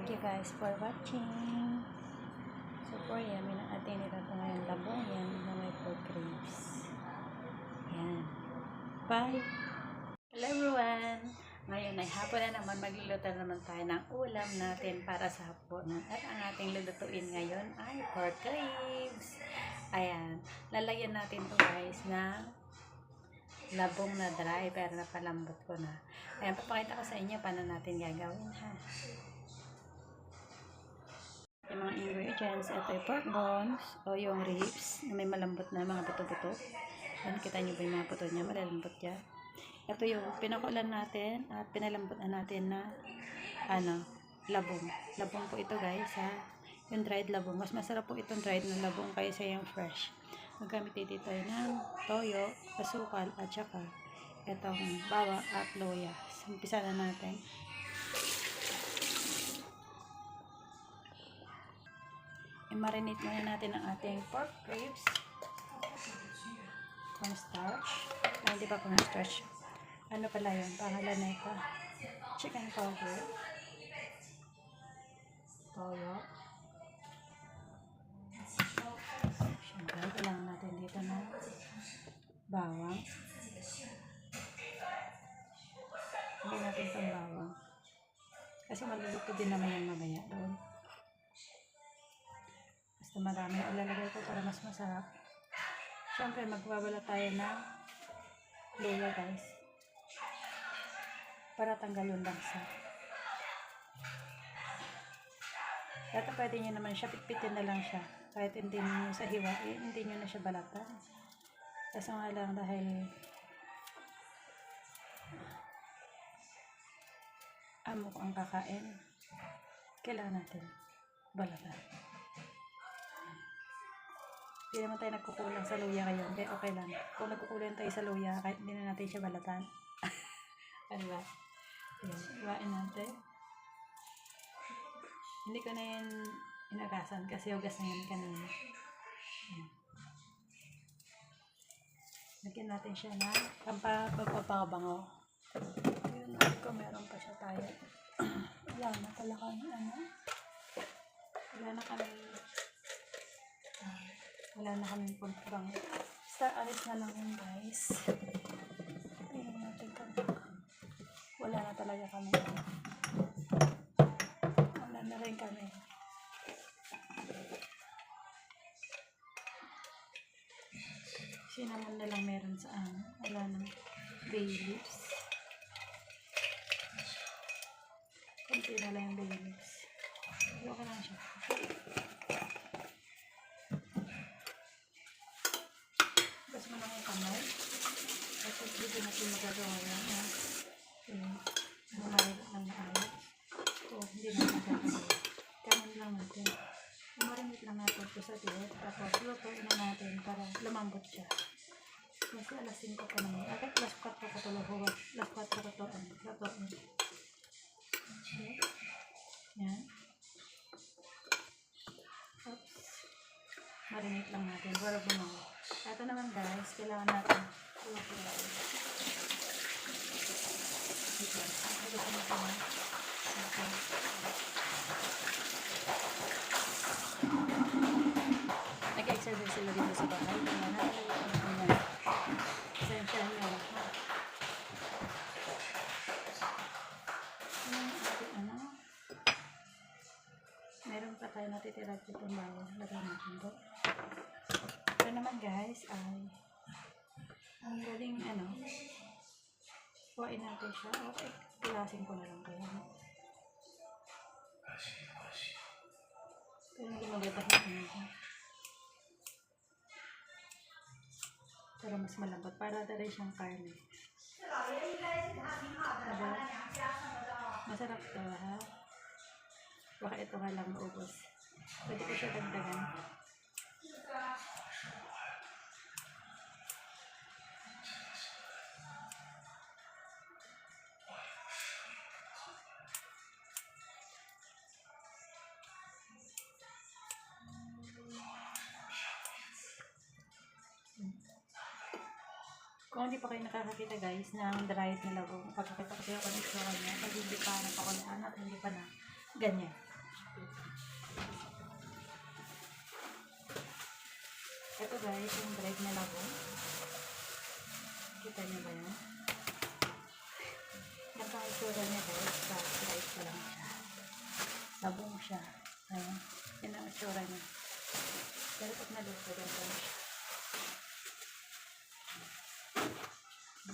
Thank you guys for watching. So for yan, may atin nila ito ngayon labong yan na may pork ribs. Yan. Bye! Hello everyone! Ngayon ay hapon na naman, magluluto na naman tayo ng ulam natin para sa hapunan. At ang ating lulutuin ngayon ay pork ribs. Ayan, lalagyan natin to guys ng labong na dry pero napalambot ko na. Ayan, papakita ko sa inyo paano natin gagawin ha. Yung mga ingredients, ito yung pork bones o yung ribs na may malambot na mga buto-buto. Ayan, kita nyo ba yung mga buto niya? Malalambot yan. Ito yung pinakulan natin at pinalambot na natin na ano, labong. Labong po ito guys ha. Yung dried labong. Mas masarap po itong dried na labong kaysa yung fresh. Magamit dito tayo ng toyo, asukal at saka itong bawang at loya. Umpisa na natin. I-marinate muna natin ang ating pork ribs. Cornstarch. Ay, hindi pa cornstarch. Ano pala yun? Pangalan na ito. Chicken powder. Toyo. Siyempre, kailangan natin dito na bawang. Hindi natin itong bawang. Kasi maluluto din naman yan mamaya doon. Basta marami ilalagay ko para mas masarap. Siyempre, magwawala tayo ng luya guys. Para tanggal yung langsa. Dati pwede nyo naman siya, pitpitin na lang siya. Kahit hindi nyo sa hiwa, eh, hindi nyo na siya balatan. Kaso nga lang dahil amo ko ang kakain, kailangan natin balatan. Hindi naman tayo nagkukulang sa luya ngayon, kaya okay lang. Kung nagkukulang tayo sa luya, kahit hindi na natin siya balatan. ano ba? Ayan, iwain natin. Hindi ko na yun inagasan kasi hugas na yun kanina. Ayan. Lagyan natin siya na pampapagpapabango. Ayun, ay ko meron pa siya tayo. Wala na pala ano? Wala na kami, wala na kami pagpang. Basta alis na lang yun, guys. Ayun natin kung wala na talaga kami. Wala na rin kami. Cinnamon na lang meron sa ano. Wala nang bay leaves. Kunti na lang yung bay leaves. Okay lang siya. Gas mo lang yung kamay. At dito natin magagawa yan. ha? Yung Bumarit ng maayos. So, hindi na magagawa. Kanin lang natin. Umarinit lang natin ito sa tiyo. Tapos, lutuin na natin para lumambot siya. Kasi alas 5 pa naman. At alas 4 pa ito lahuwa. Alas 4 pa ito ang lutuin. Okay. Yan. Oops. Marinate lang natin para bumawa. Ito naman guys, kailangan natin lutuin. Ito. Ito ko na ito. Okay. Sila dito sa bahay. Ko pa tayo natitira dito bawang. Lagyan natin doon. Ito naman guys ay ang galing ano kuhain natin siya. Okay. Kulasin ko na lang kaya. Pero hindi maganda ng Para mas malambot. Para na siyang karne. Diba? Masarap to ha. Baka ito nga lang maubos. Pwede ko siya dagdagan. Nakakakita guys ng dried na labong, pagkakita ko kayo kung ito pag hindi pa napakulaan at hindi pa na ganyan. Ito guys, yung drive na labo. Kita niyo ba yan? Ito ang itsura niya guys, sa drive ko lang siya. Labong siya. Ayan. Yan ang itsura niya. Pero pag naluto, ganito na siya.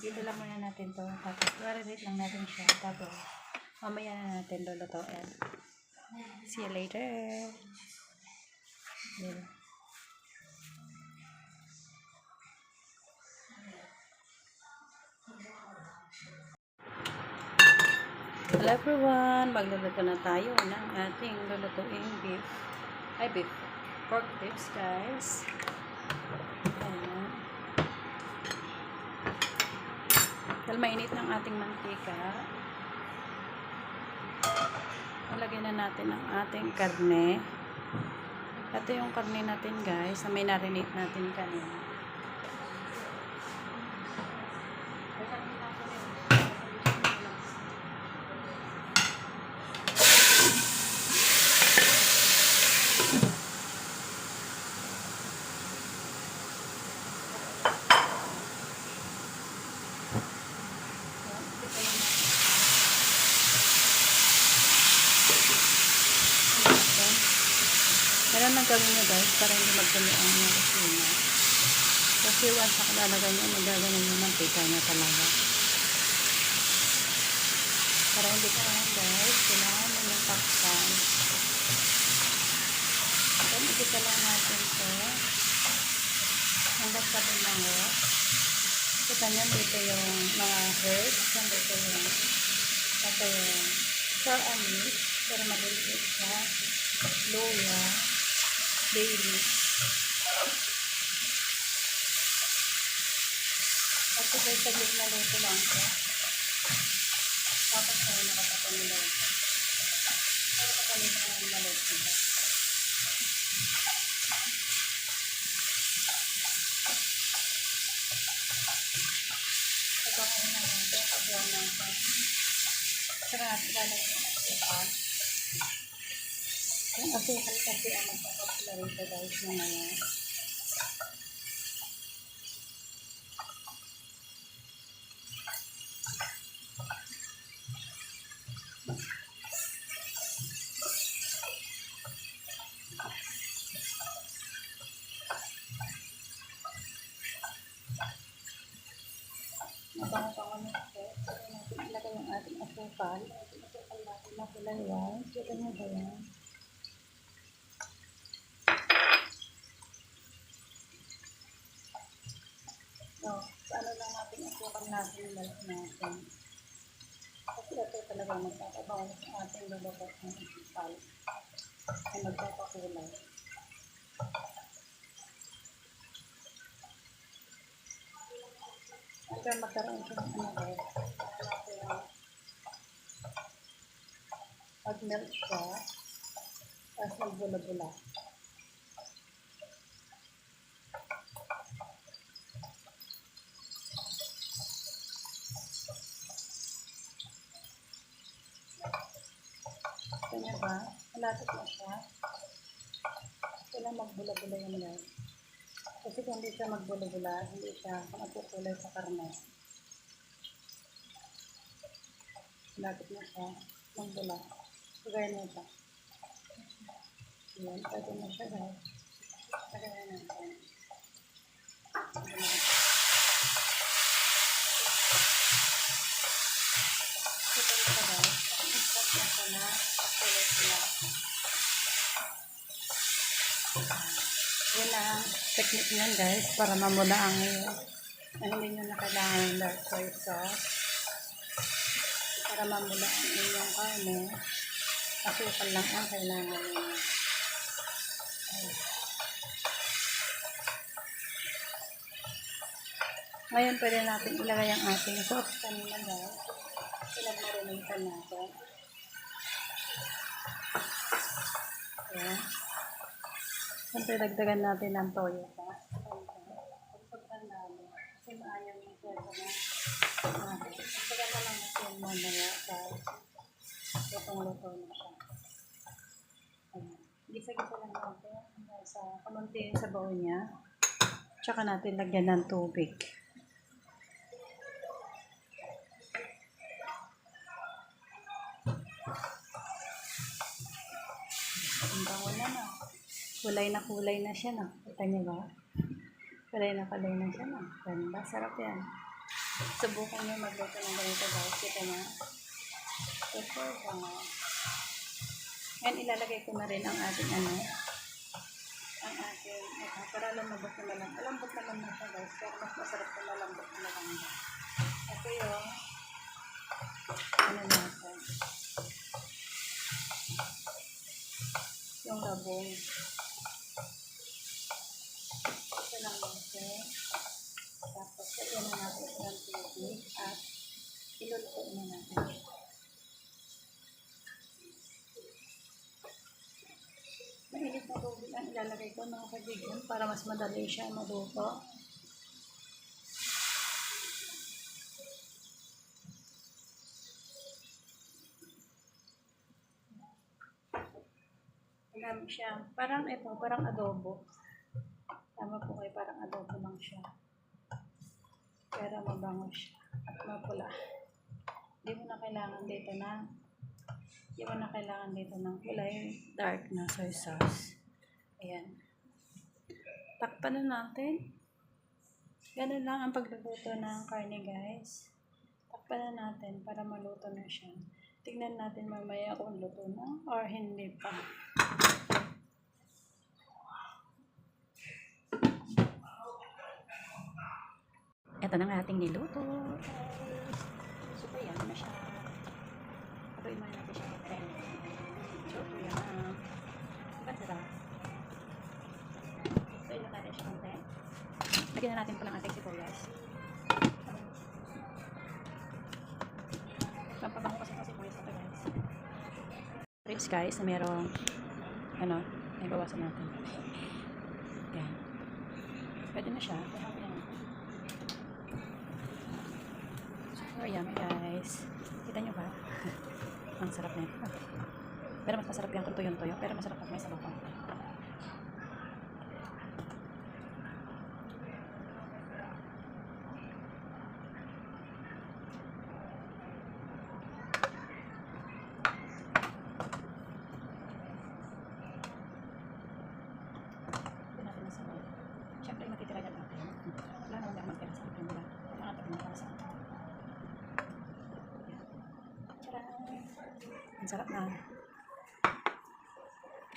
Dito lang muna natin to. Tapos, i-reheat lang natin siya. Tapos, mamaya na natin lulutuin. See you later. Diba? Hello everyone! Magluluto na tayo ng ating lulutuing beef. Ay, beef. Pork ribs, guys. Ayan. Dahil mainit ng ating mantika, Nalagyan na natin ang ating karne. Ito yung karne natin, guys, na may narinate natin kanina. Lang gawin nyo guys para hindi magdumi ang kusina. Kasi once nakalalagay nyo, magaganon yung mantika niya talaga. Para hindi ka lang guys, kailangan mo yung takpan. Then, ikita lang natin to. Hanggang sa bumango. Kita nyo dito yung mga herbs. Nandito yung ito yung sour anise. Pero maliliit siya. Loya. Bailey. Kasi guys, saglit na luto lang siya. Tapos tayo nakapatulog. Pero kapalik na ang malit siya. Ito ako na lang ito. Pagyan lang siya. Saka lalagyan ng asukal. Yung asukal kasi ang magpapapala rito guys ito. Saka natin ilagay yung ating asukal. Ating asukal natin na kulay white. Kita niyo ba yan? So, paano lang asukal natin yung malt natin. Kasi ito talaga magpapabango sa ating lulubot ng asukal. Ay magpapakulay. Hanggang magkaroon siya ng ano guys. Pag melt siya, tapos magbula-bula. Ba? Malapit na siya. Kailangan magbula-bula yan guys. Kasi kung hindi siya magbula-bula, hindi siya magkukulay sa karne. Malapit na siya. Magbula. So, gaya na ito. Yan, pwede na siya guys. Kagaya na ito. Ito na siya guys. Ang import na siya na pakulay-kulay. Yan ang technique niyan guys para mamula ang ang hindi nyo na ng dark soy sauce para mamula ang inyong karne asukal lang ang kailangan niyo Ay. ngayon pwede natin ilagay ang ating sauce kanina guys pinagmarinitan natin Ayan. Siyempre, dagdagan natin ng toyo pa. Pagpagtanda mo, kasi maayaw na. Ah, Pagpagtanda mo lang natin mamaya sa itong luto na siya. Lang natin sa kamunti yung sabaw niya. Tsaka natin lagyan ng tubig. Na na. Kulay na kulay na siya na. Kita niyo ba? Kulay na kulay na siya na. Ganda. Sarap yan. Subukan niyo magluto ng ganito guys. Kita niyo. Super bango. Yan, ilalagay ko na rin ang ating ano, ang ating, ito, para lumabot na malang, malambot naman na siya guys, pero mas masarap kung malambot na malang. Ito yung, ano natin, labong. Ito lang natin. Tapos, lagyan na natin ito ng tubig at iluluto na natin. Mainit na tubig ang ilalagay ko mga kaibigan para mas madali siya maluto. Alam siya. Parang ito, parang adobo. Tama po kayo, parang adobo lang siya. Pero mabango siya at mapula. Hindi mo na kailangan dito na hindi mo na kailangan dito ng kulay dark na soy sauce. Ayan. Takpan na natin. Ganun lang ang pagluluto ng karne guys. Takpan na natin para maluto na siya. Tignan natin mamaya kung luto na or hindi pa. Ito na ang ating niluto. Super yan na siya. Apoy mo natin siya. Super yan. Diba? So, ilok natin siya konti. Lagyan na natin po ng ating sibuyas. Pampabango kasi ng sibuyas ito guys. Ribs guys na merong ano, may bawasan natin. Yan. Pwede na siya. Kaya yan. Super yummy guys. Kita nyo ba? Ang sarap na ito. Pero mas masarap yan kung tuyo-tuyo. Pero masarap pag may sabaw. Ito natin ang sabaw. Siyempre matitira dyan natin. Wala naman naman matitira sa akin. Wala. Wala natin ang para sa akin. Ang sarap na.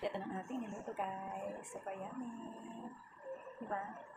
Ito ng ating niluto guys. Super yummy. Diba?